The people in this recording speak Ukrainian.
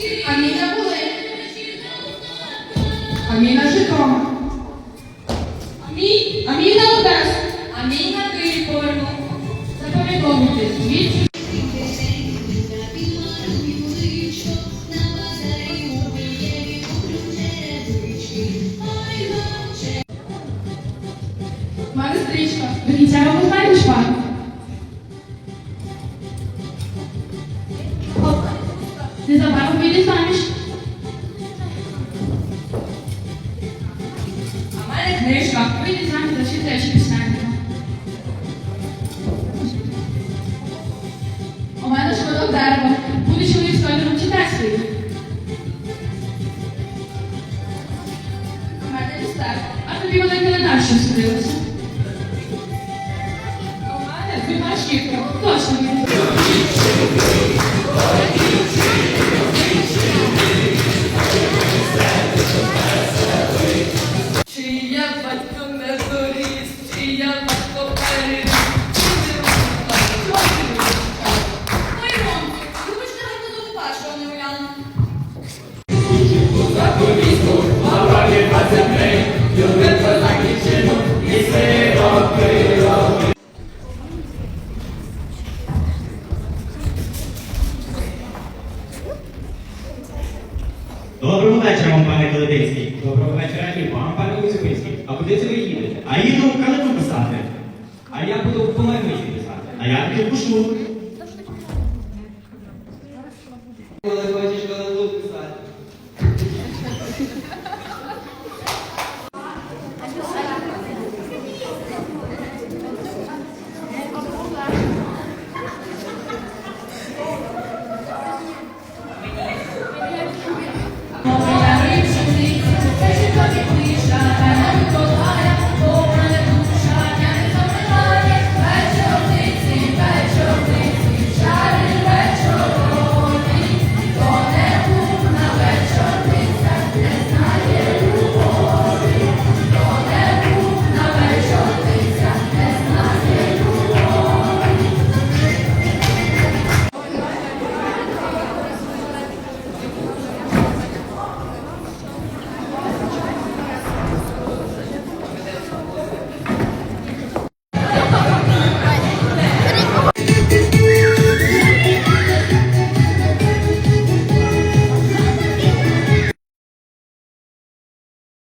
Аміна Були, Аміна Житомир, Аміна Одеса, Аміна Київ поверну. Запам'ятовуйте звідси. Мене стрічка. Незабаром вийде заміж. А в мене книжка. Вийде заміж за читаючи письменника. У мене шкодок дерева. Буде чоловік з кольором читацькою. У мене люстерко. А тобі велика леда, що судилося. Калетинський. Доброго вечора і вам, пане Лисовицький. А куди це ви їдете? А їду в калину писати. А я буду в мельниці писати. А я таки пишу.